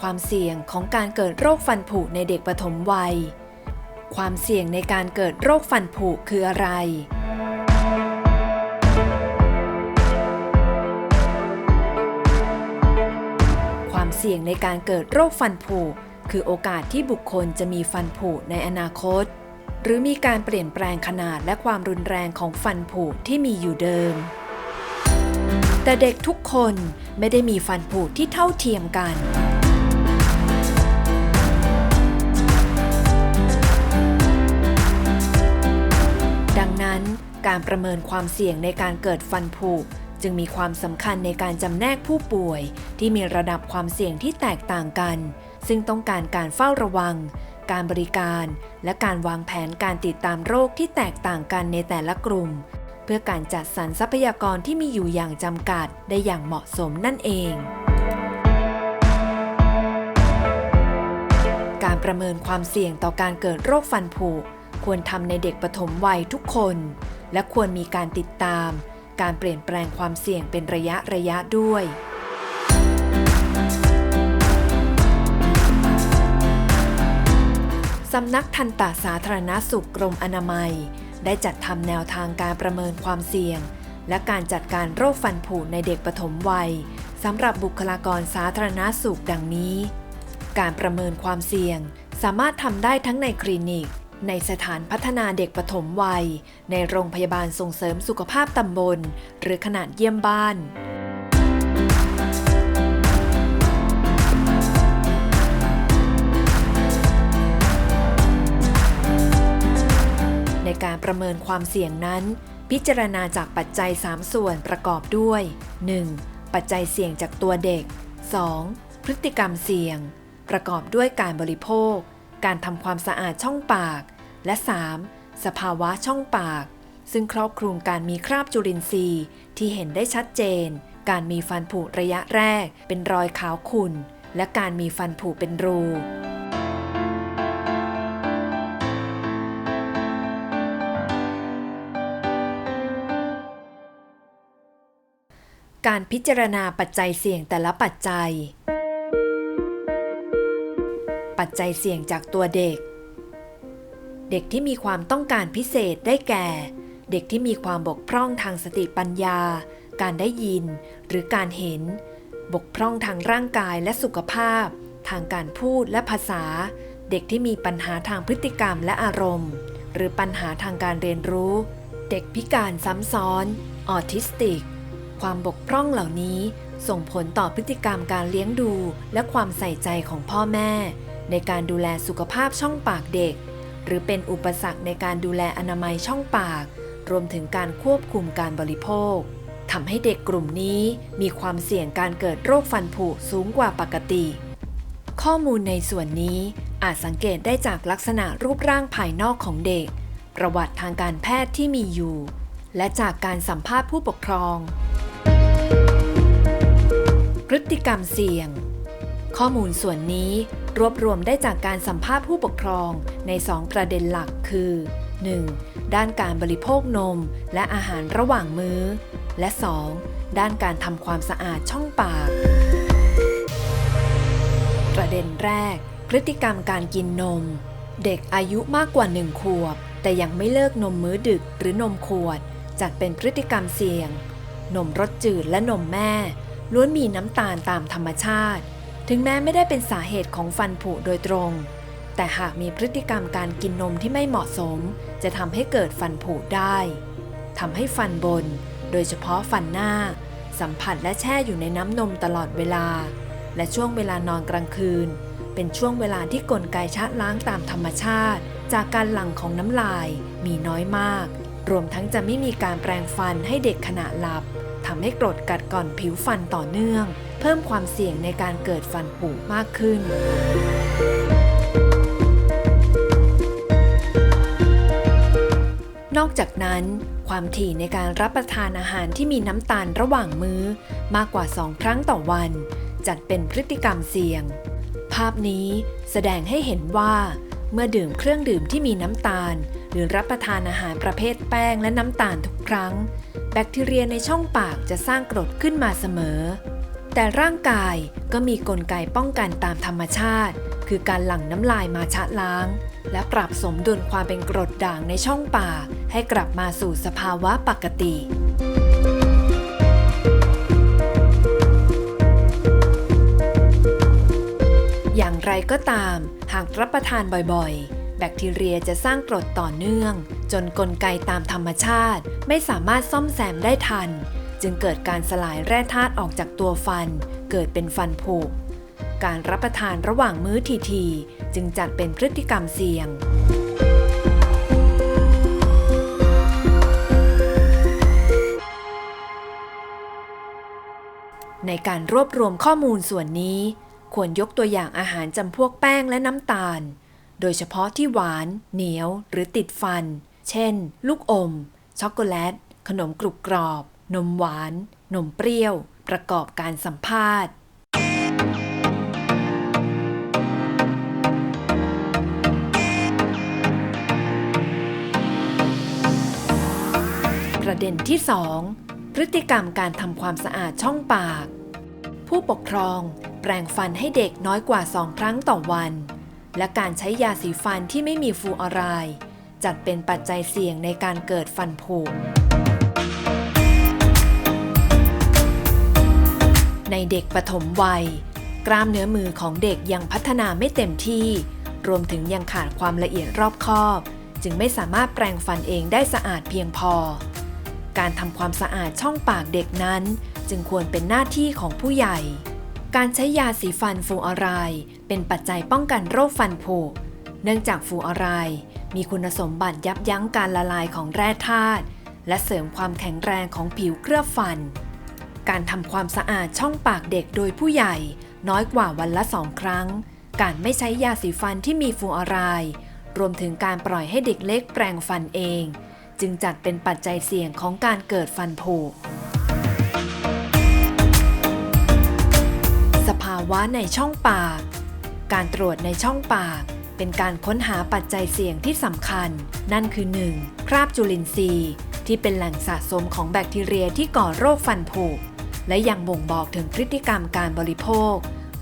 ความเสี่ยงของการเกิดโรคฟันผุในเด็กปฐมวัย ความเสี่ยงในการเกิดโรคฟันผุคืออะไร ความเสี่ยงในการเกิดโรคฟันผุคือโอกาสที่บุคคลจะมีฟันผุในอนาคต หรือมีการเปลี่ยนแปลงขนาดและความรุนแรงของฟันผุที่มีอยู่เดิม แต่เด็กทุกคนไม่ได้มีฟันผุที่เท่าเทียมกัน ดังนั้นการประเมินความเสี่ยงในการเกิดฟันผุจึงมีความสำคัญในการจำแนกผู้ป่วย ที่มีระดับความเสี่ยงที่แตกต่างกัน ซึ่งต้องการการเฝ้าระวัง การบริการ และการวางแผนการติดตามโรคที่แตกต่างกันในแต่ละกลุ่ม เพื่อการจัดสรรทรัพยากรที่มีอยู่อย่างจำกัดได้อย่างเหมาะสมนั่นเอง การประเมินความเสี่ยงต่อการเกิดโรคฟันผุ ควรทำในเด็กปฐมวัยทุกคน และควรมีการติดตาม การเปลี่ยนแปลงความเสี่ยงเป็นระยะระยะด้วยสำนักทันตสาธารณสุขกรมอนามัย ได้จัดทำแนวทางการประเมินความเสี่ยง และการจัดการโรคฟันผุในเด็กปฐมวัยสำหรับบุคลากรสาธารณสุขดังนี้ การประเมินความเสี่ยงสามารถทำได้ทั้งในคลินิก ในสถานพัฒนาเด็กปฐมวัย ในโรงพยาบาลส่งเสริมสุขภาพตำบล หรือขนาดเยี่ยมบ้านในการประเมินความเสี่ยงนั้น พิจารณาจากปัจจัย 3 ส่วนประกอบด้วย 1. ปัจจัยเสี่ยงจากตัวเด็ก 2. พฤติกรรมเสี่ยง ประกอบด้วยการบริโภค การทำความสะอาดช่องปาก และ 3. สภาวะช่องปาก ซึ่งครอบคลุมการมีคราบจุลินทรีย์ ที่เห็นได้ชัดเจน การมีฟันผุระยะแรก เป็นรอยขาวขุ่นและการมีฟันผุเป็นรูการพิจารณาปัจจัยเสี่ยงแต่ละปัจจัย ปัจจัยเสี่ยงจากตัวเด็ก เด็กที่มีความต้องการพิเศษได้แก่ เด็กที่มีความบกพร่องทางสติปัญญา การได้ยิน หรือการเห็น บกพร่องทางร่างกายและสุขภาพ ทางการพูดและภาษา เด็กที่มีปัญหาทางพฤติกรรมและอารมณ์ หรือปัญหาทางการเรียนรู้ เด็กพิการซ้ำซ้อน ออทิสติก ความบกพร่องเหล่านี้ส่งผลต่อพฤติกรรมการเลี้ยงดู และความใส่ใจของพ่อแม่ ในการดูแลสุขภาพช่องปากเด็ก หรือเป็นอุปสรรคในการดูแลอนามัยช่องปาก รวมถึงการควบคุมการบริโภคทำให้เด็กกลุ่มนี้มีความเสี่ยงการเกิดโรคฟันผุสูงกว่าปกติ ข้อมูลในส่วนนี้อาจสังเกตได้จากลักษณะรูปร่างภายนอกของเด็ก ประวัติทางการแพทย์ที่มีอยู่ และจากการสัมภาษณ์ผู้ปกครอง พฤติกรรมเสี่ยง ข้อมูลส่วนนี้ รวบรวมได้จากการสัมภาษณ์ผู้ปกครองใน 2 ประเด็นหลักคือ 1. ด้านการบริโภคนมและอาหารระหว่างมื้อ และ 2. ด้านการทำความสะอาดช่องปาก ประเด็นแรก พฤติกรรมการกินนม เด็กอายุมากกว่า 1 ขวบ แต่ยังไม่เลิกนมมื้อดึกหรือนมขวด จัดเป็นพฤติกรรมเสี่ยง นมรสจืดและนมแม่ ล้วนมีน้ำตาลตามธรรมชาติ ถึงแม้ไม่ได้เป็นสาเหตุของฟันผุโดยตรง แต่หากมีพฤติกรรมการกินนมที่ไม่เหมาะสม จะทำให้เกิดฟันผุได้ทำให้ฟันบน โดยเฉพาะฟันหน้า สัมผัสและแช่อยู่ในน้ำนมตลอดเวลา และช่วงเวลานอนกลางคืน เป็นช่วงเวลาที่กลไกชะล้างตามธรรมชาติ จากการหลั่งของน้ำลายมีน้อยมาก รวมทั้งจะไม่มีการแปรงฟันให้เด็กขณะหลับ ทำให้กรดกัดก่อนผิวฟันต่อเนื่อง เพิ่มความเสี่ยงในการเกิดฟันผุมากขึ้นนอกจากนั้น ความถี่ในการรับประทานอาหารที่มีน้ำตาลระหว่างมื้อ มากกว่า 2 ครั้งต่อวัน จัดเป็นพฤติกรรมเสี่ยง ภาพนี้แสดงให้เห็นว่า เมื่อดื่มเครื่องดื่มที่มีน้ำตาล หรือรับประทานอาหารประเภทแป้งและน้ำตาลทุกครั้ง แบคทีเรียในช่องปากจะสร้างกรดขึ้นมาเสมอ แต่ร่างกายก็มีกลไกป้องกันตามธรรมชาติ คือการหลั่งน้ำลายมาชะล้าง และปรับสมดุลความเป็นกรดด่างในช่องปาก ให้กลับมาสู่สภาวะปกติอย่างไรก็ตาม หากรับประทานบ่อยๆ แบคทีเรียจะสร้างกรดต่อเนื่อง จนกลไกตามธรรมชาติ ไม่สามารถซ่อมแซมได้ทัน จึงเกิดการสลายแร่ธาตุออกจากตัวฟัน เกิดเป็นฟันผุการรับประทานระหว่างมื้อทีๆจึงจัดเป็นพฤติกรรมเสี่ยงในการรวบรวมข้อมูลส่วนนี้ ควรยกตัวอย่างอาหารจำพวกแป้งและน้ำตาล โดยเฉพาะที่หวาน เหนียว หรือติดฟัน เช่น ลูกอม ช็อกโกแลต ขนมกรุบกรอบ นมหวาน นมเปรี้ยว ประกอบการสัมภาษณ์ประเด็นที่ 2 พฤติกรรมการทำความสะอาดช่องปาก ผู้ปกครองแปรงฟันให้เด็กน้อยกว่า 2 ครั้งต่อวัน และการใช้ยาสีฟันที่ไม่มีฟูออไรด์ จัดเป็นปัจจัยเสี่ยงในการเกิดฟันผุในเด็กปฐมวัย กล้ามเนื้อมือของเด็กยังพัฒนาไม่เต็มที่ รวมถึงยังขาดความละเอียดรอบคอบ จึงไม่สามารถแปรงฟันเองได้สะอาดเพียงพอ การทำความสะอาดช่องปากเด็กนั้น จึงควรเป็นหน้าที่ของผู้ใหญ่ การใช้ยาสีฟันฟูออไรด์เป็นปัจจัยป้องกันโรคฟันผุเนื่องจากฟูออไรด์ มีคุณสมบัติยับยั้งการละลายของแร่ธาตุและเสริมความแข็งแรงของผิวเคลือบฟัน การทำความสะอาดช่องปากเด็กโดยผู้ใหญ่น้อยกว่าวันละสองครั้ง การไม่ใช้ยาสีฟันที่มีฟูออไรด์รวมถึงการปล่อยให้เด็กเล็กแปรงฟันเอง จึงจัดเป็นปัจจัยเสี่ยงของการเกิดฟันผุสภาวะในช่องปาก การตรวจในช่องปาก เป็นการค้นหาปัจจัยเสี่ยงที่สำคัญ นั่นคือ 1. คราบจุลินทรีย์ ที่เป็นแหล่งสะสมของแบคทีเรียที่ก่อโรคฟันผุและยังบ่งบอกถึงพฤติกรรมการบริโภค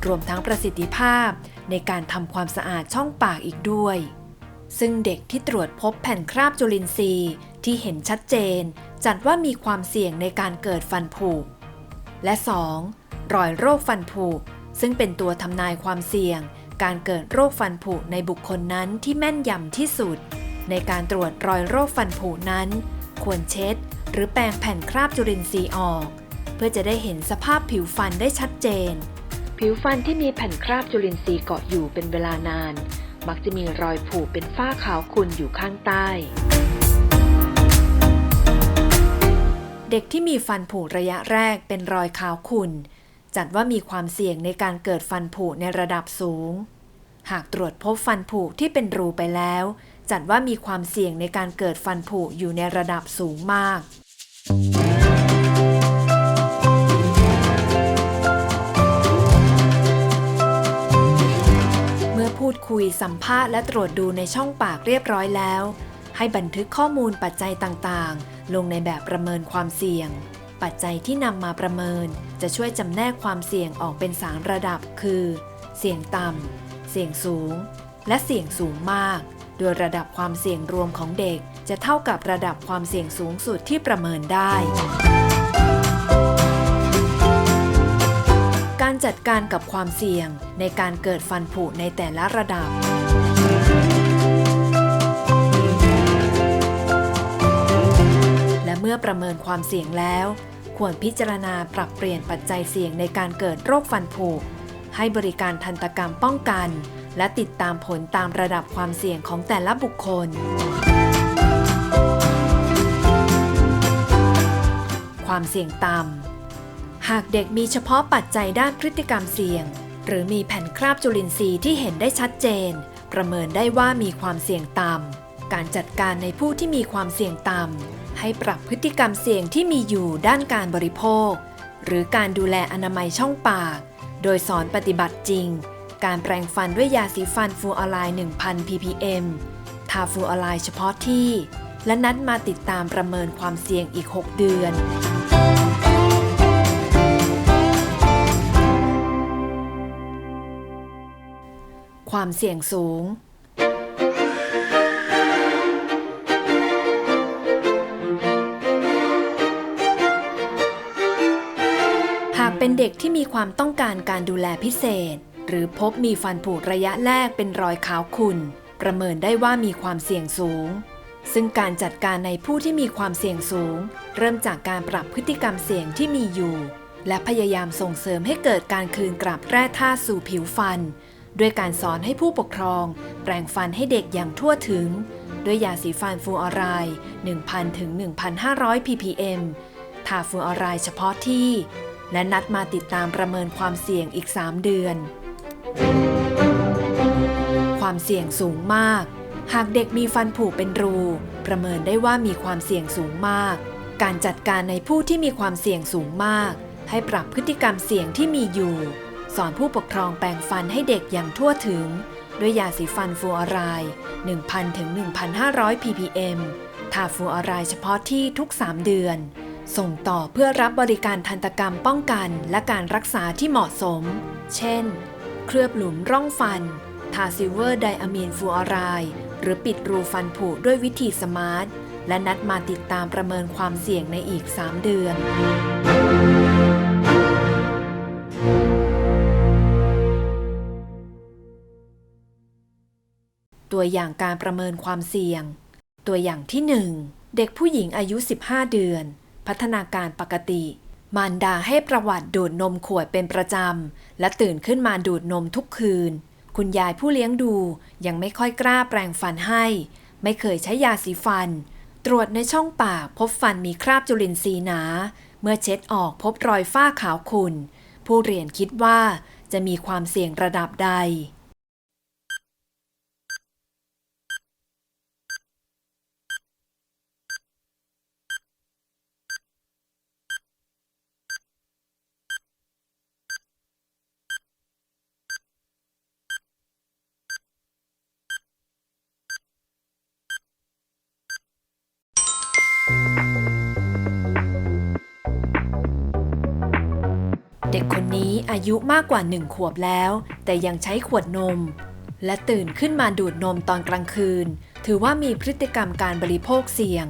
รวมทั้งประสิทธิภาพ ในการทำความสะอาดช่องปากอีกด้วย ซึ่งเด็กที่ตรวจพบแผ่นคราบจุลินทรีย์ที่เห็นชัดเจน จัดว่ามีความเสี่ยงในการเกิดฟันผุและ 2. รอยโรคฟันผุซึ่งเป็นตัวทำนายความเสี่ยง การเกิดโรคฟันผุในบุคคลนั้นที่แม่นยำที่สุด ในการตรวจรอยโรคฟันผุนั้น ควรเช็ด หรือแปรงแผ่นคราบจุลินทรีย์ออก เพื่อจะได้เห็นสภาพผิวฟันได้ชัดเจน ผิวฟันที่มีแผ่นคราบจุลินทรีย์เกาะอยู่เป็นเวลานาน มักจะมีรอยผุเป็นฝ้าขาวขุ่นอยู่ข้างใต้เด็กที่มีฟันผุระยะแรกเป็นรอยขาวขุ่น จัดว่ามีความเสี่ยงในการเกิดฟันผุในระดับสูง หากตรวจพบฟันผุที่เป็นรูไปแล้ว จัดว่ามีความเสี่ยงในการเกิดฟันผุอยู่ในระดับสูงมาก เมื่อพูดคุยสัมภาษณ์และตรวจดูในช่องปากเรียบร้อยแล้ว ให้บันทึกข้อมูลปัจจัยต่างๆ ลงในแบบประเมินความเสี่ยง ปัจจัยที่นำมาประเมิน จะช่วยจำแนกความเสี่ยงออกเป็น3ระดับ คือ เสี่ยงต่ำ เสี่ยงสูง และเสี่ยงสูงมาก โดยระดับความเสี่ยงรวมของเด็ก จะเท่ากับระดับความเสี่ยงสูงสุดที่ประเมินได้การจัดการกับความเสี่ยงในการเกิดฟันผุในแต่ละระดับ และเมื่อประเมินความเสี่ยงแล้ว ควรพิจารณาปรับเปลี่ยนปัจจัยเสี่ยงในการเกิดโรคฟันผุให้บริการทันตกรรมป้องกัน และติดตามผลตามระดับความเสี่ยงของแต่ละบุคคล ความเสี่ยงต่ำหากเด็กมีเฉพาะปัจจัยด้านพฤติกรรมเสี่ยง หรือมีแผ่นคราบจุลินทรีย์ที่เห็นได้ชัดเจน ประเมินได้ว่ามีความเสี่ยงต่ำการจัดการในผู้ที่มีความเสี่ยงต่ำ ให้ปรับพฤติกรรมเสี่ยงที่มีอยู่ด้านการบริโภค หรือการดูแลอนามัยช่องปาก โดยสอนปฏิบัติจริง การแปรงฟันด้วยยาสีฟันฟูออไลน์ 1000 ppm ทาฟูออไลน์เฉพาะที่ และนัดมาติดตามประเมินความเสี่ยงอีก 6 เดือนความเสี่ยงสูง เป็นเด็กที่มีความต้องการการดูแลพิเศษ หรือพบมีฟันผุระยะแรกเป็นรอยขาวขุ่นประเมินได้ว่ามีความเสี่ยงสูง ซึ่งการจัดการในผู้ที่มีความเสี่ยงสูง เริ่มจากการปรับพฤติกรรมเสี่ยงที่มีอยู่ และพยายามส่งเสริมให้เกิดการคืนกลับแร่ธาตุสู่ผิวฟัน ด้วยการสอนให้ผู้ปกครอง แปรงฟันให้เด็กอย่างทั่วถึง ด้วยยาสีฟันฟลูออไรด์1,000ถึง1,500 ppm ทาฟลูออไรด์เฉพาะที่ และนัดมาติดตามประเมินความเสี่ยงอีก 3 เดือน ความเสี่ยงสูงมาก หากเด็กมีฟันผุเป็นรู ประเมินได้ว่ามีความเสี่ยงสูงมาก การจัดการในผู้ที่มีความเสี่ยงสูงมาก ให้ปรับพฤติกรรมเสี่ยงที่มีอยู่ สอนผู้ปกครองแปรงฟันให้เด็กอย่างทั่วถึง ด้วยยาสีฟันฟลูออไรด์1,000ถึง1,500 ppm ทาฟลูออไรด์เฉพาะที่ทุก 3 เดือน ส่งต่อเพื่อรับบริการทันตกรรมป้องกันและการรักษาที่เหมาะสม เช่น เคลือบหลุมร่องฟัน ทาซิเวอร์ไดอะมีนฟูออไรด์หรือปิดรูฟันผุด้วยวิธีสมาร์ท และนัดมาติดตามประเมินความเสี่ยงในอีก 3 เดือนตัวอย่างการประเมินความเสี่ยง ตัวอย่างที่ 1 เด็กผู้หญิงอายุ 15 เดือน พัฒนาการปกติ มารดาให้ประวัติดูดนมขวดเป็นประจำ และตื่นขึ้นมาดูดนมทุกคืน คุณยายผู้เลี้ยงดูยังไม่ค่อยกล้าแปรงฟันให้ ไม่เคยใช้ยาสีฟัน ตรวจในช่องปากพบฟันมีคราบจุลินทรีย์หนา เมื่อเช็ดออกพบรอยฝ้าขาวขุ่นผู้เรียนคิดว่าจะมีความเสี่ยงระดับใด เด็กคนนี้อายุมากกว่าหนึ่งขวบแล้ว แต่ยังใช้ขวดนม และตื่นขึ้นมาดูดนมตอนกลางคืน ถือว่ามีพฤติกรรมการบริโภคเสี่ยง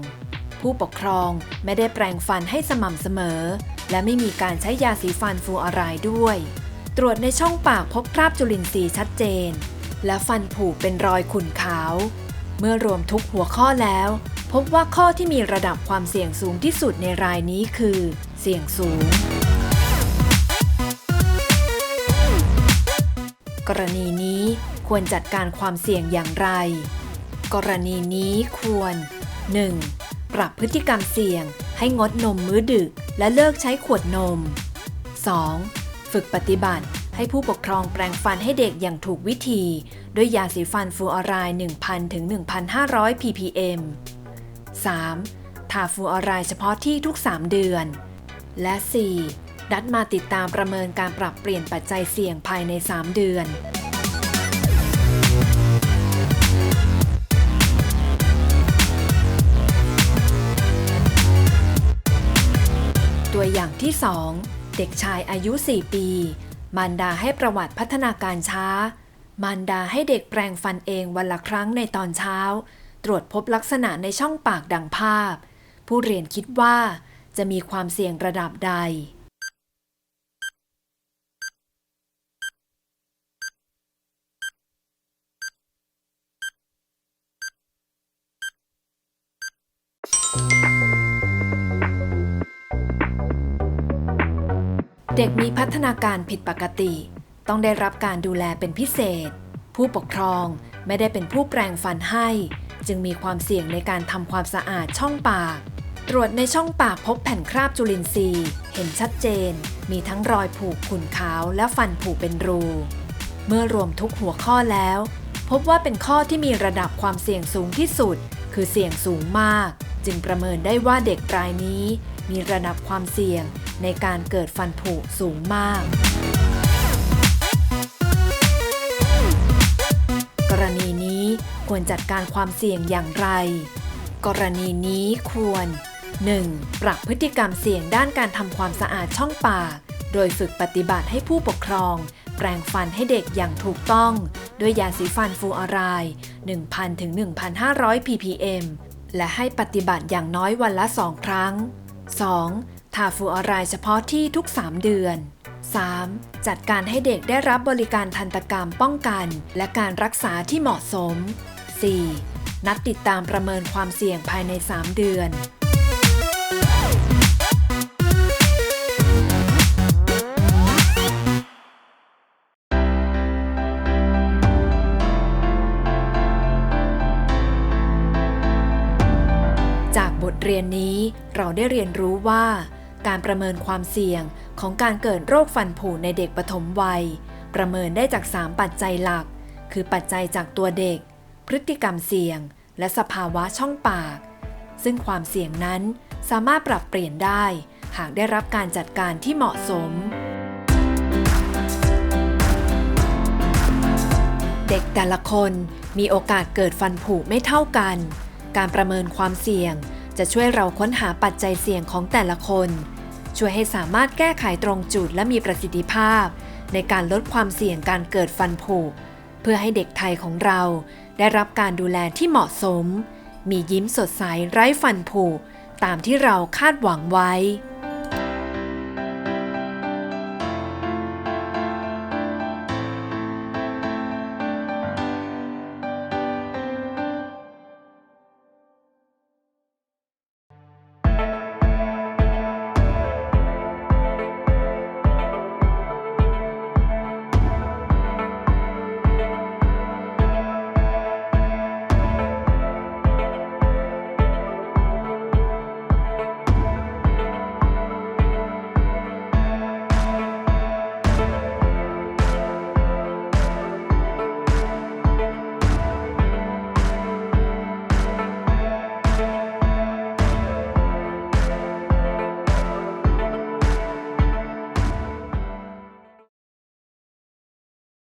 ผู้ปกครองไม่ได้แปรงฟันให้สม่ำเสมอ และไม่มีการใช้ยาสีฟันฟูออไรด์ด้วย ตรวจในช่องปากพบคราบจุลินทรีย์ชัดเจน และฟันผุเป็นรอยขุ่นขาว เมื่อรวมทุกหัวข้อแล้วพบว่าข้อที่มีระดับความเสี่ยงสูงที่สุดในรายนี้คือ เสี่ยงสูง กรณีนี้ควรจัดการความเสี่ยงอย่างไร กรณีนี้ควร 1. ปรับพฤติกรรมเสี่ยง ให้งดนมมื้อดึก และเลิกใช้ขวดนม 2. ฝึกปฏิบัติให้ผู้ปกครองแปรงฟันให้เด็กอย่างถูกวิธี ด้วยยาสีฟันฟลูออไรด์1,000ถึง1,500 ppm 3. ทาฟลูออไรด์เฉพาะที่ทุก 3 เดือน และ 4. ดัดมาติดตามประเมินการปรับเปลี่ยนปัจจัยเสี่ยงภายใน 3 เดือนตัวอย่างที่ 2 เด็กชายอายุ 4 ปี มารดาให้ประวัติพัฒนาการช้า มารดาให้เด็กแปรงฟันเองวันละครั้งในตอนเช้า ตรวจพบลักษณะในช่องปากดังภาพ ผู้เรียนคิดว่าจะมีความเสี่ยงระดับใด เด็กมีพัฒนาการผิดปกติ ต้องได้รับการดูแลเป็นพิเศษ ผู้ปกครองไม่ได้เป็นผู้แปรงฟันให้ จึงมีความเสี่ยงในการทำความสะอาดช่องปาก ตรวจในช่องปากพบแผ่นคราบจุลินทรีย์ เห็นชัดเจน มีทั้งรอยผูกขุ่นขาวและฟันผุเป็นรู เมื่อรวมทุกหัวข้อแล้ว พบว่าเป็นข้อที่มีระดับความเสี่ยงสูงที่สุด คือเสี่ยงสูงมาก จึงประเมินได้ว่าเด็กรายนี้ มีระดับความเสี่ยงในการเกิดฟันผุสูงมากกรณีนี้ควรจัดการความเสี่ยงอย่างไร กรณีนี้ควร 1. ปรับพฤติกรรมเสี่ยงด้านการทำความสะอาดช่องปาก โดยฝึกปฏิบัติให้ผู้ปกครอง แปรงฟันให้เด็กอย่างถูกต้อง ด้วยยาสีฟันฟูอาราย 1,000-1,500 ppm และให้ปฏิบัติอย่างน้อยวันละ 2 ครั้ง 2. ทาฟูอไรายเฉพาะที่ทุก 3 เดือน 3. จัดการให้เด็กได้รับบริการทันตกรรมป้องกัน และการรักษาที่เหมาะสม 4. นัดติดตามประเมินความเสี่ยงภายใน 3 เดือน จากบทเรียนนี้เราได้เรียนรู้ว่า การประเมินความเสี่ยงของการเกิดโรคฟันผุในเด็กปฐมวัย ประเมินได้จาก 3 ปัจจัยหลัก คือปัจจัยจากตัวเด็ก พฤติกรรมเสี่ยง และสภาวะช่องปาก ซึ่งความเสี่ยงนั้นสามารถปรับเปลี่ยนได้ หากได้รับการจัดการที่เหมาะสม เด็กแต่ละคนมีโอกาสเกิดฟันผุไม่เท่ากัน การประเมินความเสี่ยง จะช่วยเราค้นหาปัจจัยเสี่ยงของแต่ละคน ช่วยให้สามารถแก้ไขตรงจุดและมีประสิทธิภาพ ในการลดความเสี่ยงการเกิดฟันผุเพื่อให้เด็กไทยของเรา ได้รับการดูแลที่เหมาะสม มียิ้มสดใสไร้ฟันผุตามที่เราคาดหวังไว้